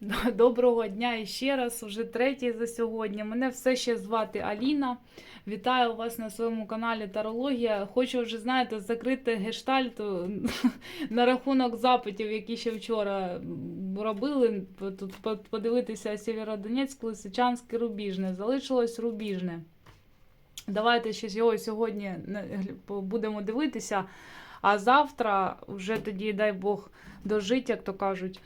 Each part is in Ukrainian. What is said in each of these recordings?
Доброго дня і ще раз, уже третій за сьогодні. Мене все ще звати Аліна. Вітаю вас на своєму каналі Тарологія. Хочу вже, знаєте, закрити гештальт на рахунок запитів, які ще вчора робили. Тут подивитися Сєвєродонецьк, Лисичанське, Рубіжне. Залишилось Рубіжне. Давайте ще його сьогодні будемо дивитися. А завтра, вже тоді, дай Бог, дожить, як то кажуть.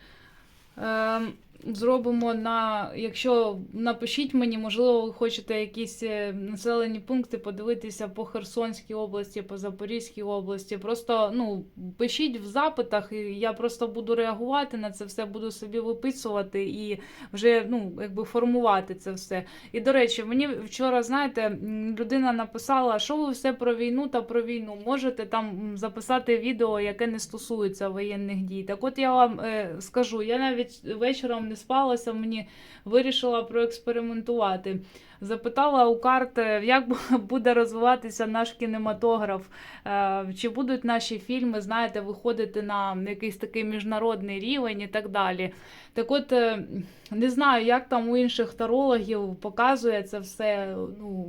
Um, Зробимо на, якщо напишіть мені, можливо, ви хочете якісь е, населені пункти подивитися по Херсонській області, по Запорізькій області. Просто ну, пишіть в запитах, і я просто буду реагувати на це все, буду собі виписувати і вже ну, якби формувати це все. І до речі, мені вчора, знаєте, людина написала, що ви все про війну та про війну. Можете там записати відео, яке не стосується воєнних дій. Так от я вам е, скажу, я навіть вечором не спалася, мені вирішила проекспериментувати. Запитала у карт, як буде розвиватися наш кінематограф, е, чи будуть наші фільми, знаєте, виходити на якийсь такий міжнародний рівень і так далі. Так от, е, не знаю, як там у інших тарологів показує це все. Ну,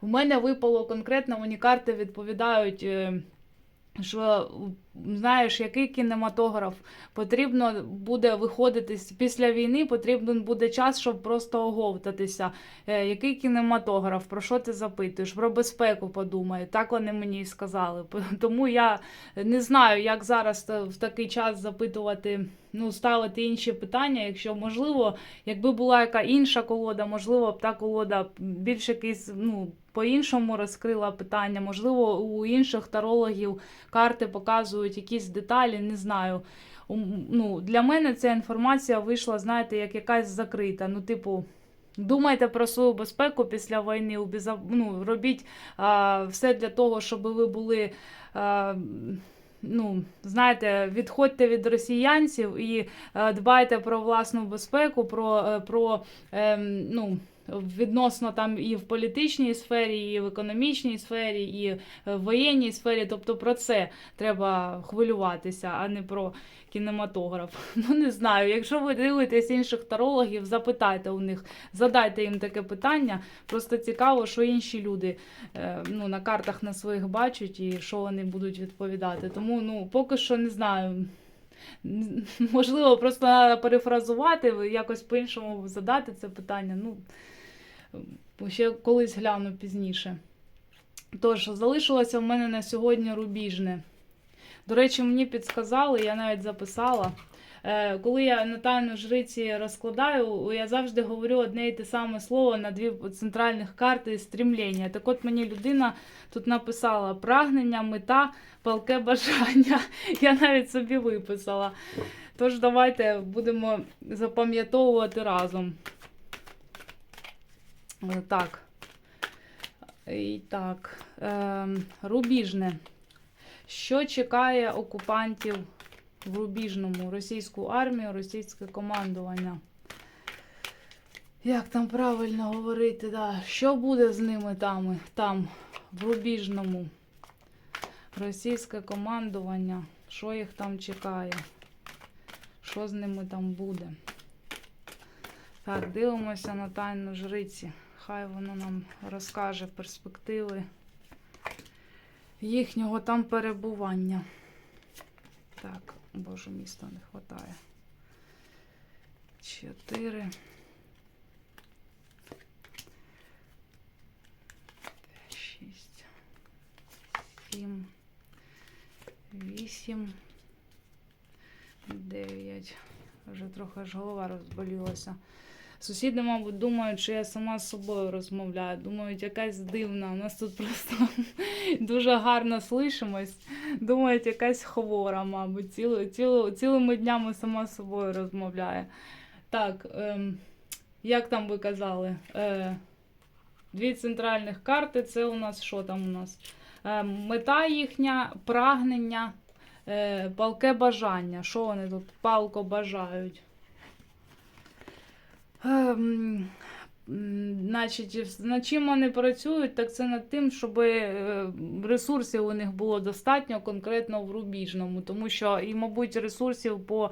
в мене випало конкретно, мені карти відповідають. е, Що знаєш, який кінематограф потрібно буде виходити після війни, потрібен буде час, щоб просто оговтатися. Е, який кінематограф? Про що ти запитуєш? Про безпеку подумай. Так вони мені і сказали. Тому я не знаю, як зараз в такий час запитувати, ну, ставити інші питання. Якщо можливо, якби була яка інша колода, можливо, б та колода більш якийсь, ну. По-іншому розкрила питання, можливо, у інших тарологів карти показують якісь деталі, не знаю. Ну, для мене ця інформація вийшла, знаєте, як якась закрита. Ну, типу, думайте про свою безпеку після війни, ну, робіть а, все для того, щоб ви були. А, Ну, знаєте, відходьте від росіянців і е, дбайте про власну безпеку, про, е, про ем, ну, відносно там і в політичній сфері, і в економічній сфері, і в воєнній сфері. Тобто про це треба хвилюватися, а не про кінематограф. Ну не знаю. Якщо ви дивитесь інших тарологів, запитайте у них, задайте їм таке питання. Просто цікаво, що інші люди е, ну, на картах на своїх бачать і що вони будуть відповідати. Тому ну поки що не знаю. Можливо, просто треба перефразувати, якось по-іншому задати це питання. Ну, ще колись гляну пізніше. Тож, залишилося в мене на сьогодні рубіжне. До речі, мені підсказали, я навіть записала. Е, Коли я на тайну жриці розкладаю, я завжди говорю одне і те саме слово на дві центральних карти стрімління. Так от мені людина тут написала прагнення, мета, палке бажання. Я навіть собі виписала. Тож давайте будемо запам'ятовувати разом. Е, Так. І так. Ем, Рубіжне. Що чекає окупантів в Рубіжному? Російську армію, російське командування. Як там правильно говорити? Да. Що буде з ними там, там в Рубіжному? Російське командування. Що їх там чекає? Що з ними там буде? Так, дивимося на тайну жриці. Хай воно нам розкаже перспективи їхнього там перебування. Так, боже, міста не вистачає. Чотири. Шість. Сім. Вісім. Дев'ять. Вже трохи аж голова розболілася. Сусіди, мабуть, думають, що я сама з собою розмовляю. Думають, якась дивна. У нас тут просто дуже гарно слышимось. Думають, якась хвора, мабуть. Цілу, цілу, цілими днями сама з собою розмовляє. Так, ем, як там ви казали? Е, дві центральних карти це у нас що там у нас? Е, мета їхня, прагнення, е, палке бажання. Що вони тут палко бажають? Ем, Значить, над чим вони працюють, так це над тим, щоб е, ресурсів у них було достатньо конкретно в рубіжному, тому що, і, мабуть, ресурсів по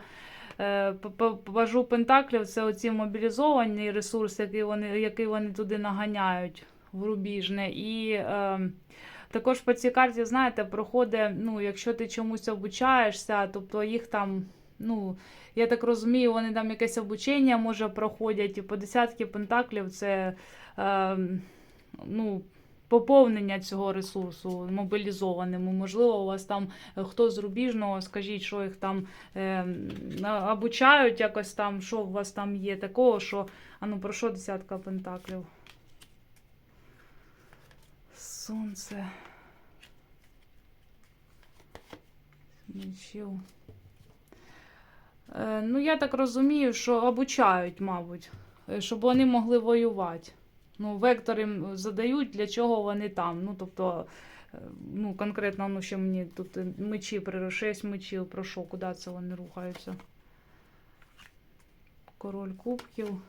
е, пажу Пентаклів це оці мобілізовані ресурси, які вони, які вони туди наганяють в рубіжне. І е, також по цій карті, знаєте, проходить, ну, якщо ти чомусь обучаєшся, тобто їх там, ну, я так розумію, вони там якесь обучення може проходять, і по десятки пентаклів це е, ну, поповнення цього ресурсу мобілізованими. Можливо, у вас там е, хто з рубіжного, скажіть, що їх там е, обучають якось там, що у вас там є такого, що. А ну про що десятка пентаклів? Сонце. Мечів. Е, ну, я так розумію, що обучають, мабуть, е, щоб вони могли воювати. Ну, вектор їм задають, для чого вони там. Ну, тобто, е, ну, конкретно, ну, що мені тут мечі, при 6 мечів, про що, куди це вони рухаються? Король кубків.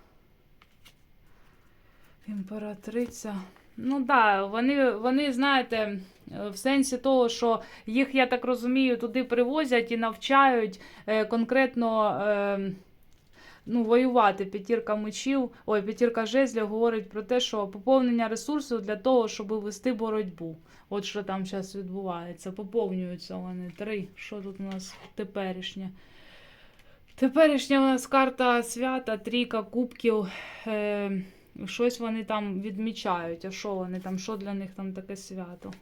Імператриця. Ну так, да, вони, вони, знаєте, в сенсі того, що їх, я так розумію, туди привозять і навчають е, конкретно е, ну, воювати. П'ятірка мечів, ой, п'ятірка жезлів говорить про те, що поповнення ресурсів для того, щоб вести боротьбу. От що там зараз відбувається. Поповнюються вони. Три. Що тут у нас теперішнє? Теперішня у нас карта свята, трійка кубків. Е, щось вони там відмічають. А що вони там? Що для них там таке свято?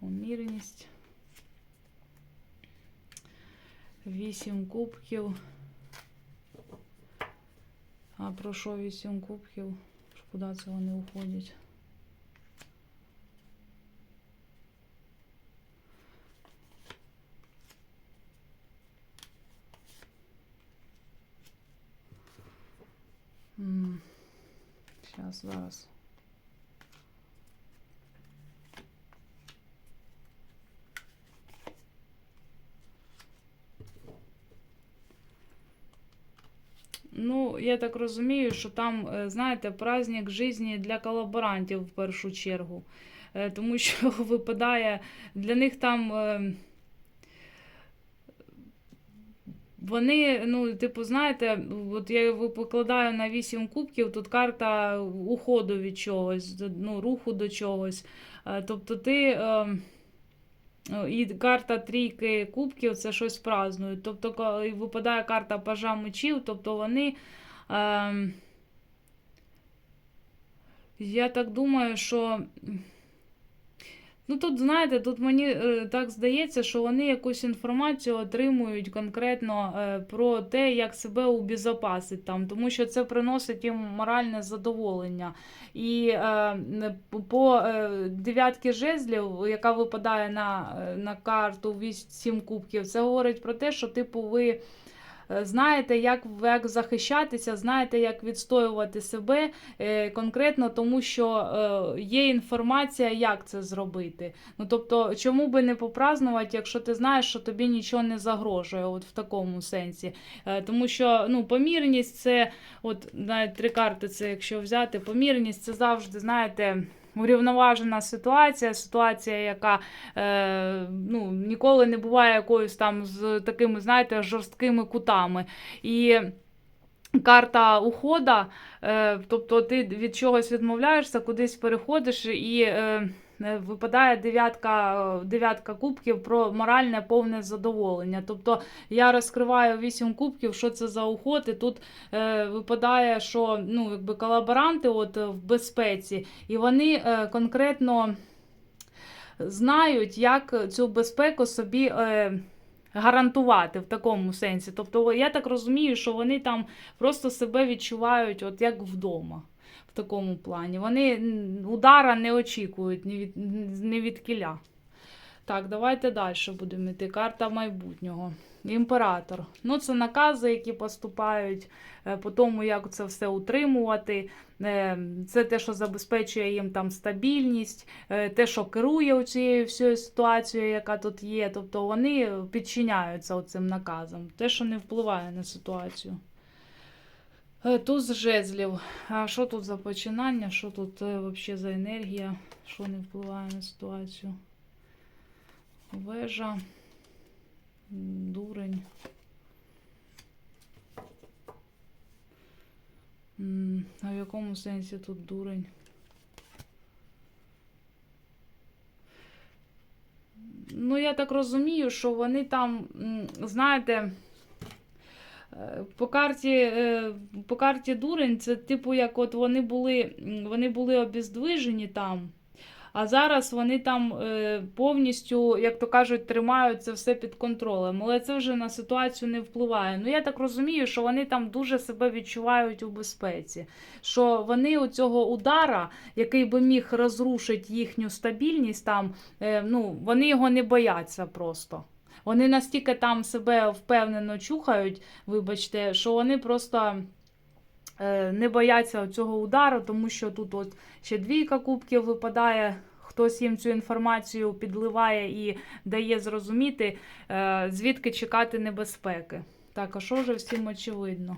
Уміреність. Вісім кубків. А про що вісім кубків? Куди це вони уходять? Зараз, зараз. Ну, я так розумію, що там, е, знаєте, праздник житті для колаборантів в першу чергу. Е, Тому що випадає для них там. е, Вони, ну, типу, знаєте, от я ви- покладаю на 8 кубків, тут карта уходу від чогось, ну, руху до чогось. Е, Тобто ти. е, ну, І карта трійки кубків це щось празднують. Тобто, коли випадає карта пажа мечів, тобто вони. Е, я так думаю, що. Ну, тут, знаєте, тут мені е, так здається, що вони якусь інформацію отримують конкретно е, про те, як себе убезопасити там, тому що це приносить їм моральне задоволення. І е, по дев'ятки жезлів, яка випадає на, на карту 8 кубків, це говорить про те, що типу ви. Е, Знаєте, як, як захищатися, знаєте, як відстоювати себе е, конкретно, тому що е, є інформація, як це зробити. Ну тобто, чому би не попразнувати, якщо ти знаєш, що тобі нічого не загрожує, от в такому сенсі. Тому що ну, помірність це, от навіть три карти, це якщо взяти, помірність це завжди, знаєте. Урівноважена ситуація, ситуація, яка е, ну, ніколи не буває якоюсь там з такими, знаєте, жорсткими кутами. І карта ухода, е, тобто ти від чогось відмовляєшся, кудись переходиш, і е, випадає дев'ятка, дев'ятка кубків про моральне повне задоволення. Тобто я розкриваю вісім кубків, що це за і тут е, випадає, що ну, якби колаборанти от, в безпеці, і вони е, конкретно знають, як цю безпеку собі. Е, Гарантувати в такому сенсі. Тобто, я так розумію, що вони там просто себе відчувають от як вдома. Такому плані. Вони удара не очікують ні від, ні від кіля. Так, давайте далі будемо йти. Карта майбутнього. Імператор. Ну, це накази, які поступають е, по тому, як це все утримувати. Е, Це те, що забезпечує їм там стабільність, е, те, що керує цією всією ситуацією, яка тут є. Тобто вони підчиняються цим наказам. Те, що не впливає на ситуацію. Е, Туз жезлів. А що тут за починання? Що тут е, взагалі за енергія? Що не впливає на ситуацію? Вежа. Дурень. А в якому сенсі тут дурень? Ну, я так розумію, що вони там, знаєте, по карті, е, по карті дурень, це типу, як от вони були, вони були обездвижені там. А зараз вони там е, повністю, як то кажуть, тримають це все під контролем. Але це вже на ситуацію не впливає. Ну я так розумію, що вони там дуже себе відчувають у безпеці. Що вони у цього удара, який би міг розрушити їхню стабільність, там е, ну вони його не бояться просто. Вони настільки там себе впевнено чухають, вибачте, що вони просто е, не бояться цього удару, тому що тут от ще двійка кубків випадає. Хтось їм цю інформацію підливає і дає зрозуміти, е, звідки чекати небезпеки. Так, а що вже всім очевидно?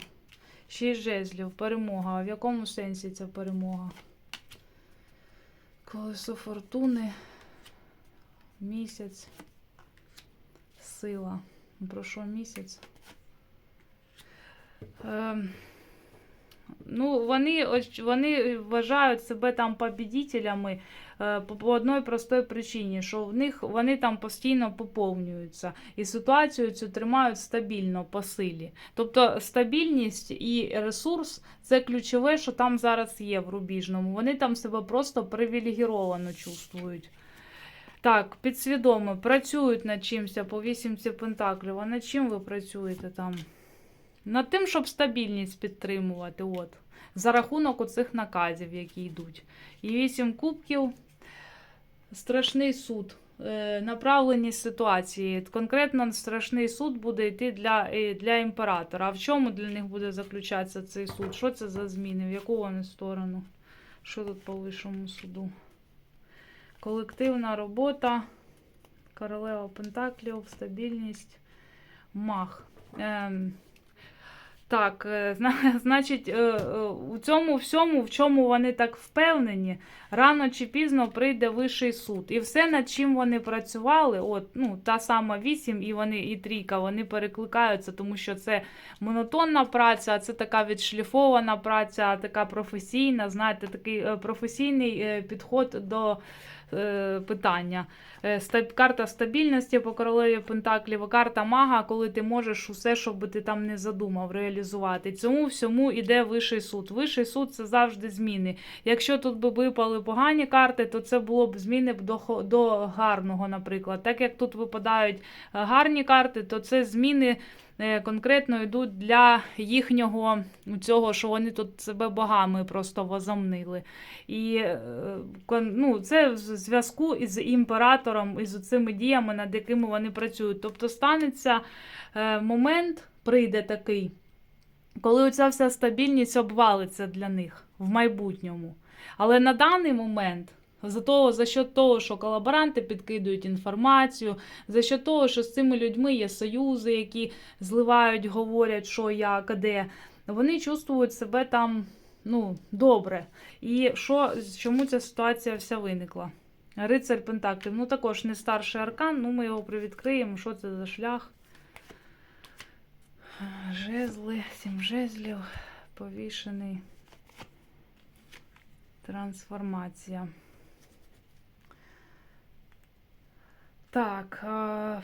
Шість жезлів, перемога. В якому сенсі ця перемога? Колесо фортуни, місяць, сила. Про що місяць? Ем, Ну, вони, вони вважають себе там побідітелями е, по, по одній простій причині, що в них вони там постійно поповнюються і ситуацію цю тримають стабільно по силі. Тобто стабільність і ресурс це ключове, що там зараз є в рубіжному. Вони там себе просто привілегіровано чувствують. Так, підсвідомо, працюють над чимся по вісімці пентаклів. А над чим ви працюєте там? Над тим, щоб стабільність підтримувати, от, за рахунок оцих наказів, які йдуть. І вісім кубків, страшний суд, е, направленість ситуації. Конкретно страшний суд буде йти для, е, для імператора. А в чому для них буде заключатися цей суд? Що це за зміни? В яку вони сторону? Що тут по вищому суду? Колективна робота, королева Пентаклів, стабільність, мах. Ем, так, е, зна- значить, е, е, у цьому всьому, в чому вони так впевнені, рано чи пізно прийде вищий суд. І все, над чим вони працювали, от, ну, та сама вісім і вони, і трійка, вони перекликаються, тому що це монотонна праця, це така відшліфована праця, така професійна, знаєте, такий е, професійний підход до питання. Е, Карта стабільності по королеві Пентаклів, карта мага, коли ти можеш усе, що би ти там не задумав, реалізувати. Цьому всьому йде вищий суд. Вищий суд це завжди зміни. Якщо тут би випали погані карти, то це було б зміни до, до гарного, наприклад. Так як тут випадають е, гарні карти, то це зміни. Е, Конкретно йдуть для їхнього цього, що вони тут себе богами просто возомнили. І е, ну, це в зв'язку із імператором, із цими діями, над якими вони працюють. Тобто станеться е, момент, прийде такий, коли оця вся стабільність обвалиться для них в майбутньому. Але на даний момент. За того, за що того, що колаборанти підкидують інформацію, за що того, що з цими людьми є союзи, які зливають, говорять, що як, де, вони чувствують себе там ну, добре. І що, чому ця ситуація вся виникла? Рицарь Пентаклів. Ну, також не старший аркан, ну ми його привідкриємо. Що це за шлях? Жезли, сім жезлів, повішений. Трансформація. Так. А...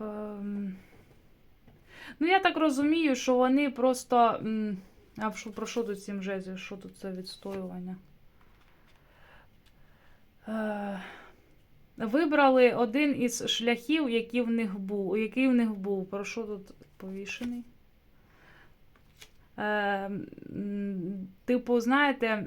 ем, Ну, я так розумію, що вони просто. А про що тут сім жезлів? Що тут це відстоювання? Е, Вибрали один із шляхів, який в них був. Який в них був. Про що тут повішений? Е, Типу, знаєте,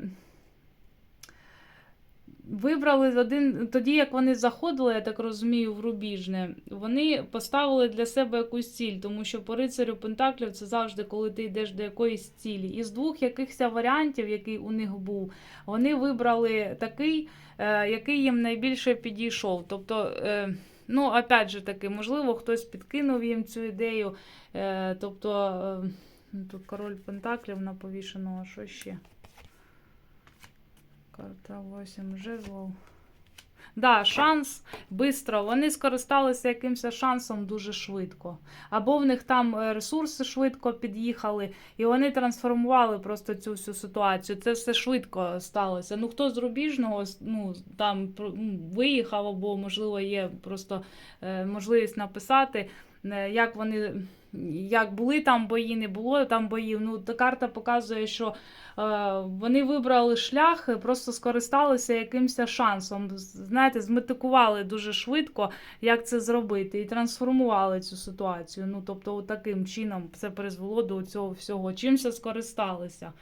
вибрали один. Тоді, як вони заходили, я так розумію, в Рубіжне, вони поставили для себе якусь ціль, тому що по рицарю Пентаклів це завжди, коли ти йдеш до якоїсь цілі. Із двох якихось варіантів, який у них був, вони вибрали такий, е, який їм найбільше підійшов. Тобто, е, ну, опять же таки, можливо, хтось підкинув їм цю ідею. Е, тобто, е, тут король Пентаклів на повішеного, що ще? Карта 8 жезлов. Да, шанс бистро. Вони скористалися якимось шансом дуже швидко. Або в них там е, ресурси швидко під'їхали, і вони трансформували просто цю всю ситуацію. Це все швидко сталося. Ну хто з рубіжного ну, там ну, виїхав, або можливо є просто е, можливість написати, як вони. Як були там бої, не було там боїв. Ну, та карта показує, що е, вони вибрали шлях, просто скористалися якимось шансом. Знаєте, зметикували дуже швидко, як це зробити, і трансформували цю ситуацію. Ну, тобто, таким чином це призвело до цього всього. Чимся скористалися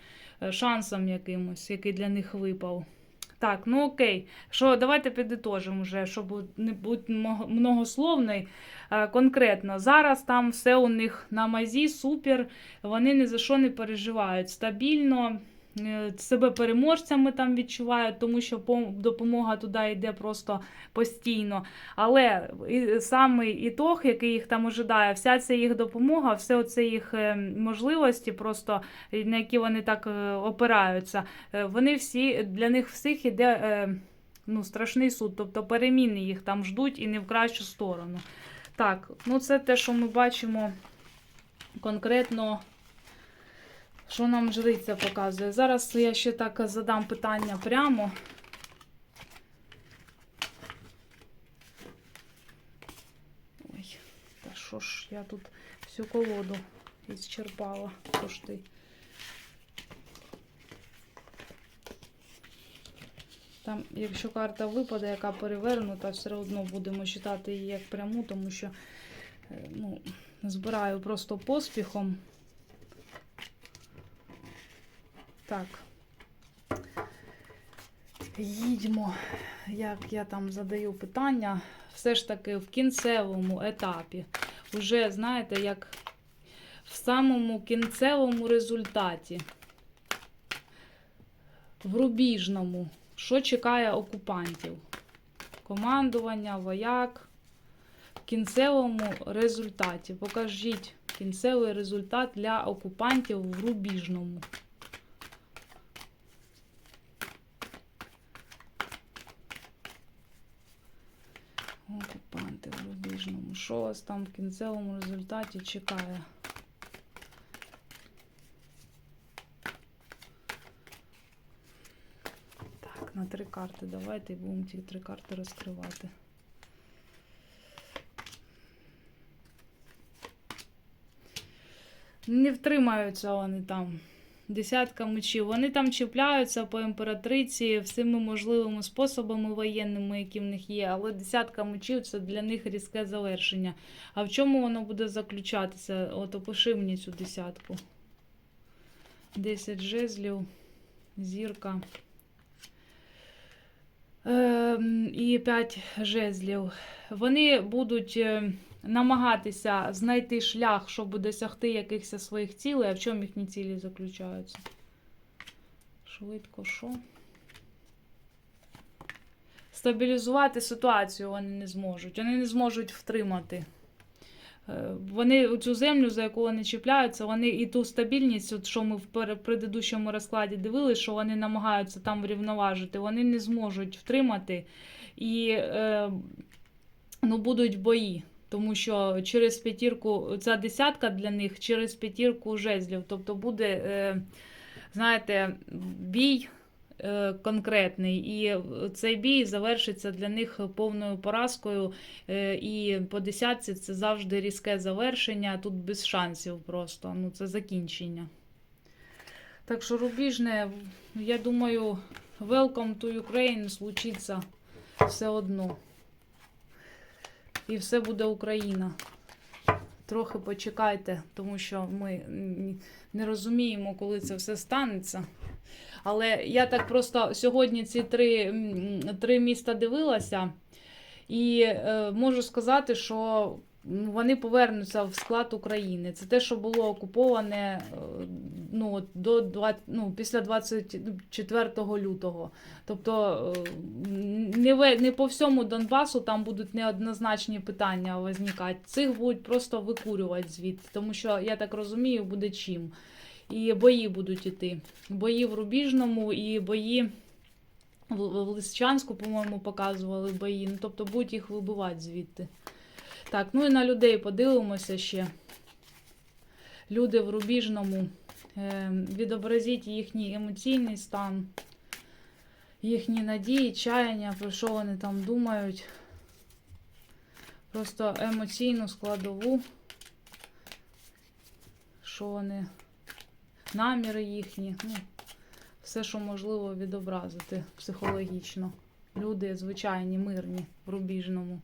Е, шансом якимось, який для них випав. Так, ну окей. Що, давайте підітожимо вже, щоб не бути много- многословний. Е, Конкретно, зараз там все у них на мазі, супер, вони ні за що не переживають. Стабільно, себе переможцями там відчувають, тому що допомога туди йде просто постійно. Але і, самий ітог, який їх там ожидає, вся ця їх допомога, все оце їх е, можливості, просто на які вони так е, опираються, е, вони всі для них всіх іде. е, Ну, страшний суд, тобто переміни їх там ждуть і не в кращу сторону. Так, ну це те, що ми бачимо конкретно, що нам жриця показує. Зараз я ще так задам питання прямо. Ой, та що ж я тут всю колоду ісчерпала. Що ж ти? Там, якщо карта випаде, яка перевернута, все одно будемо читати її як пряму, тому що е, ну, збираю просто поспіхом. Так. Їдьмо, як я там задаю питання, все ж таки в кінцевому етапі. Уже, знаєте, як в самому кінцевому результаті, в рубіжному, що чекає окупантів? Командування, вояк. В кінцевому результаті. Покажіть кінцевий результат для окупантів в рубіжному. Окупанти в рубіжному. Що вас там в кінцевому результаті чекає? Так, на три карти давайте і будемо ті три карти розкривати. Не втримаються вони там. Десятка мечів. Вони там чіпляються по імператриці всіми можливими способами воєнними, які в них є. Але десятка мечів це для них різке завершення. А в чому воно буде заключатися? От опиши мені цю десятку. 10 жезлів, зірка. Ем, і 5 жезлів. Вони будуть е, намагатися знайти шлях, щоб досягти якихось своїх цілей. А в чому їхні цілі заключаються? Швидко, що? Стабілізувати ситуацію вони не зможуть. Вони не зможуть втримати. Е, Вони цю землю, за яку вони чіпляються, вони і ту стабільність, от що ми в предыдущому розкладі дивилися, що вони намагаються там врівноважити, вони не зможуть втримати. І е, ну, будуть бої. Тому що через п'ятірку, ця десятка для них через п'ятірку жезлів. Тобто буде, е, знаєте, бій е, конкретний, і цей бій завершиться для них повною поразкою. Е, і по десятці це завжди різке завершення. Тут без шансів просто. Ну, це закінчення. Так що рубіжне, я думаю, welcome to Ukraine случиться все одно. І все буде Україна. Трохи почекайте, тому що ми не розуміємо, коли це все станеться. Але я так просто сьогодні ці три, три міста дивилася, і е, можу сказати, що вони повернуться в склад України. Це те, що було окуповане е, ну, до 20, ну, після 24 лютого. Тобто е, не, не по всьому Донбасу там будуть неоднозначні питання визникати. Цих будуть просто викурювати звідти, тому що, я так розумію, буде чим. І бої будуть іти. Бої в Рубіжному і бої в Лисичанську, по-моєму, показували бої. Ну, тобто будуть їх вибивати звідти. Так, ну і на людей подивимося ще. Люди в рубіжному. Е, відобразіть їхній емоційний стан, їхні надії, чаяння, про що вони там думають. Просто емоційну складову, що вони, наміри їхні, ну, все, що можливо відобразити психологічно. Люди звичайні, мирні в рубіжному.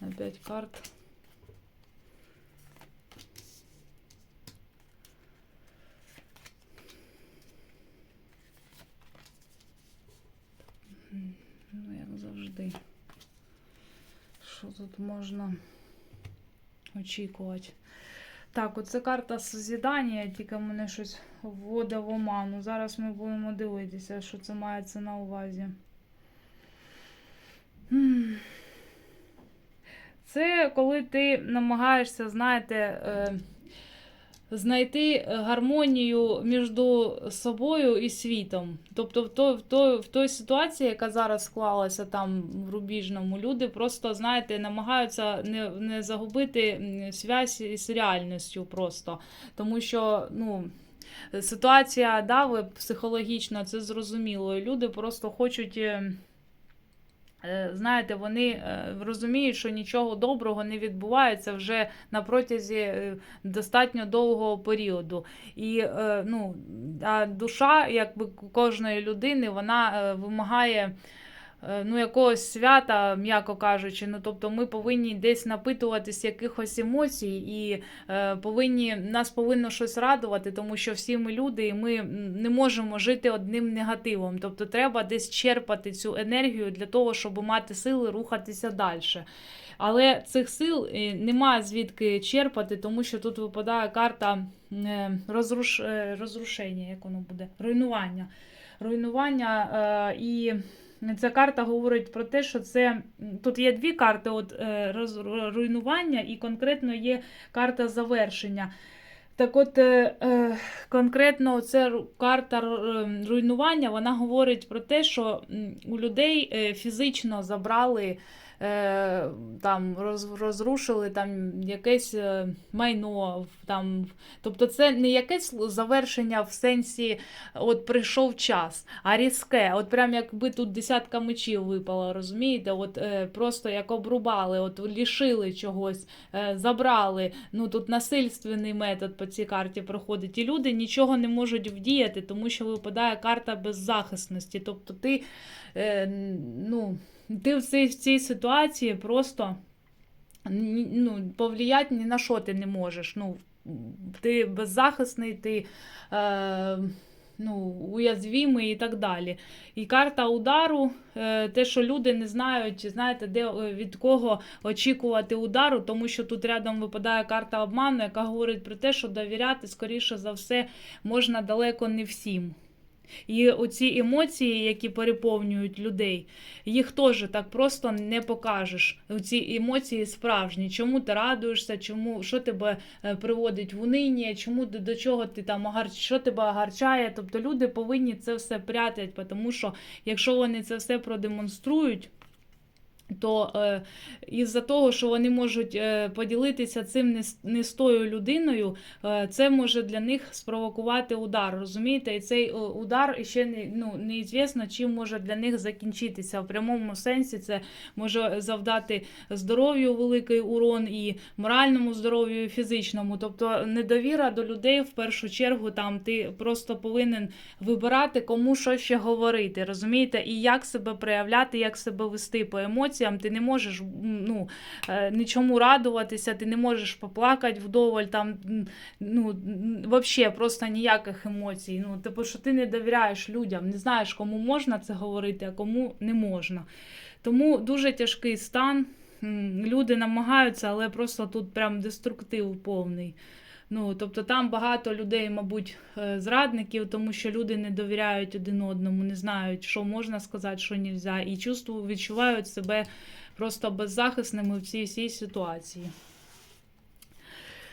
5 карт. Ну, як завжди. Що тут можна очікувати? Так, оце карта созідання, тільки мене щось вводить в оману. Зараз ми будемо дивитися, що це мається на увазі. Це коли ти намагаєшся, знаєте, е, знайти гармонію між собою і світом. Тобто, в, то, в, то, в той ситуації, яка зараз склалася там в Рубіжному, люди просто, знаєте, намагаються не, не загубити м, зв'язь із реальністю просто. Тому що, ну. Ситуація дави психологічно, це зрозуміло. Люди просто хочуть. Е, Знаєте, вони е, розуміють, що нічого доброго не відбувається вже на протязі е, достатньо довгого періоду. І ну, а душа, якби кожної людини, вона вимагає. Е, Ну, якогось свята, м'яко кажучи, ну тобто ми повинні десь напитуватись якихось емоцій, і е, повинні нас повинно щось радувати, тому що всі ми люди, і ми не можемо жити одним негативом. Тобто треба десь черпати цю енергію для того, щоб мати сили рухатися далі. Але цих сил е, немає звідки черпати, тому що тут випадає карта е, розруш... розрушення, як воно буде, руйнування. Руйнування і. Ця карта говорить про те, що це тут є дві карти: от е, руйнування і конкретно є карта завершення. Так от, е, е, конкретно ця карта руйнування, вона говорить про те, що у людей фізично забрали, е, там, роз, розрушили там, якесь е, майно. Там, тобто це не якесь завершення в сенсі от прийшов час, а різке. От прям якби тут десятка мечів випало, розумієте? От е, просто як обрубали, от лишили чогось, е, забрали. Ну тут насильственний метод по цій карті проходить. І люди нічого не можуть вдіяти, тому що випадає карта беззахисності. Тобто ти, е, ну, ти в цій, в цій ситуації просто ну, повлияти ні на що ти не можеш. Ну, ти беззахисний, ти е, ну, уязвимий і так далі. І карта удару, е, те, що люди не знають, знаєте, де е, від кого очікувати удару, тому що тут рядом випадає карта обману, яка говорить про те, що довіряти, скоріше за все, можна далеко не всім. І оці емоції, які переповнюють людей, їх теж так просто не покажеш. Ці емоції справжні. Чому ти радуєшся, чому що тебе е, приводить в унині, чому до, чого ти там огар... що тебе огарчає. Тобто люди повинні це все прятати, тому що якщо вони це все продемонструють. То е, із-за того, що вони можуть е, поділитися цим не не з тою людиною, е, це може для них спровокувати удар. Розумієте? І цей е, удар ще не ну неізвісно, чим може для них закінчитися. В прямому сенсі це може завдати здоров'ю великий урон і моральному здоров'ю, і фізичному. Тобто недовіра до людей в першу чергу там ти просто повинен вибирати, кому що ще говорити. Розумієте, і як себе проявляти, як себе вести по емоціям. Ти не можеш ну, е, нічому радуватися, ти не можеш поплакати вдоволь, там ну, взагалі просто ніяких емоцій. Ну, типу, що ти не довіряєш людям, не знаєш, кому можна це говорити, а кому не можна. Тому дуже тяжкий стан. Люди намагаються, але просто тут прям деструктив повний. Ну, тобто там багато людей, мабуть, е, зрадників, тому що люди не довіряють один одному, не знають, що можна сказати, що не можна, і чувству, відчувають себе просто беззахисними в цій всій ситуації.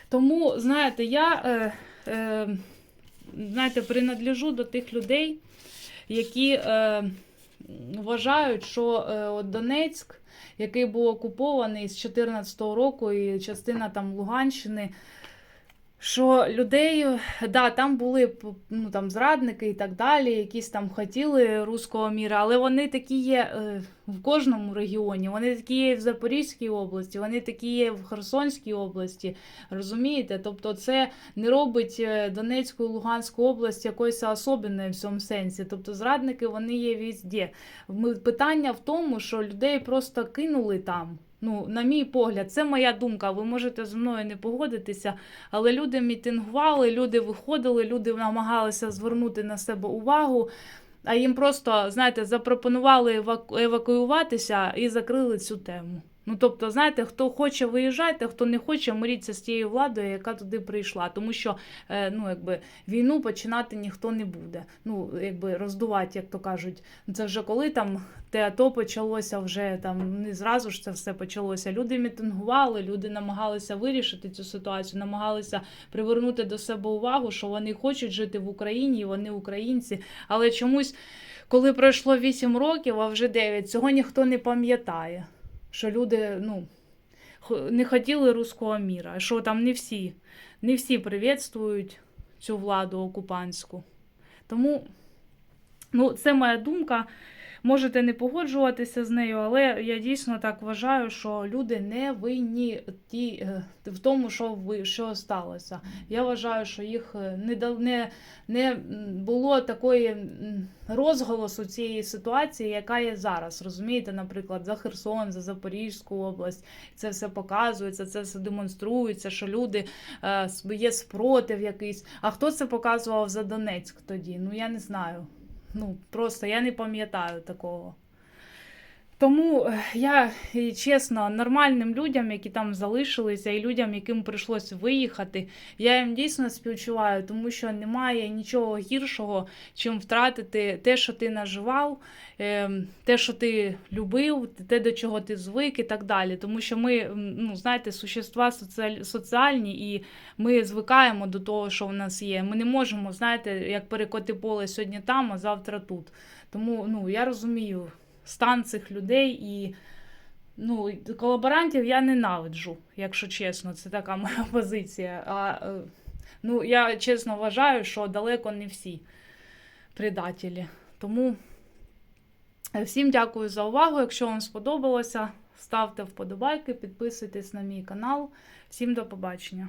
Тому, знаєте, я е, е, знаєте, принадлежу до тих людей, які е, вважають, що е, от Донецьк, який був окупований з 2014 року, і частина там Луганщини. Що людей, да, там були ну, там, зрадники і так далі, якісь там хотіли руського міра, але вони такі є е, в кожному регіоні. Вони такі є в Запорізькій області, вони такі є в Херсонській області. Розумієте? Тобто, це не робить е, Донецьку і Луганську область якоюсь особенною в цьому сенсі. Тобто, зрадники вони є. Ми- Питання в тому, що людей просто кинули там. Ну, на мій погляд, це моя думка. Ви можете зі мною не погодитися, але люди мітингували, люди виходили, люди намагалися звернути на себе увагу. А їм просто, знаєте, запропонували еваку- евакуюватися і закрили цю тему. Ну, тобто, знаєте, хто хоче виїжджайте, хто не хоче, миріться з тією владою, яка туди прийшла. Тому що е, ну, якби, війну починати ніхто не буде. Ну, якби роздувати, як то кажуть. Це вже коли там те АТО почалося, вже там не зразу ж це все почалося. Люди мітингували, люди намагалися вирішити цю ситуацію, намагалися привернути до себе увагу, що вони хочуть жити в Україні, і вони українці. Але чомусь, коли пройшло 8 років, а вже 9, цього ніхто не пам'ятає. Що люди ну, не хотіли руського міра, що там не всі, не всі привітствують цю владу окупантську. Тому ну, це моя думка. Можете не погоджуватися з нею, але я дійсно так вважаю, що люди не винні ті, е, в тому, що, ви, що сталося. Я вважаю, що їх е, не, не, не було такої розголосу цієї ситуації, яка є зараз. Розумієте, наприклад, за Херсон, за Запорізьку область. Це все показується, це все демонструється, що люди е, є спротив якийсь. А хто це показував за Донецьк тоді? Ну я не знаю. Ну, просто я не пам'ятаю такого. Тому е, я чесно, нормальним людям, які там залишилися, і людям, яким прийшлось виїхати, я їм дійсно співчуваю, тому що немає нічого гіршого, чим втратити те, що ти наживав, е, те, що ти любив, те, до чого ти звик, і так далі. Тому що ми, ну, знаєте, существа соціаль- соціальні, і ми звикаємо до того, що в нас є. Ми не можемо, знаєте, як перекоти поле сьогодні там, а завтра тут. Тому ну, я розумію стан цих людей і. Ну, колаборантів я ненавиджу, якщо чесно, це така моя позиція. А, е, ну, я чесно вважаю, що далеко не всі предателі. Тому е, всім дякую за увагу. Якщо вам сподобалося, ставте вподобайки, підписуйтесь на мій канал. Всім до побачення.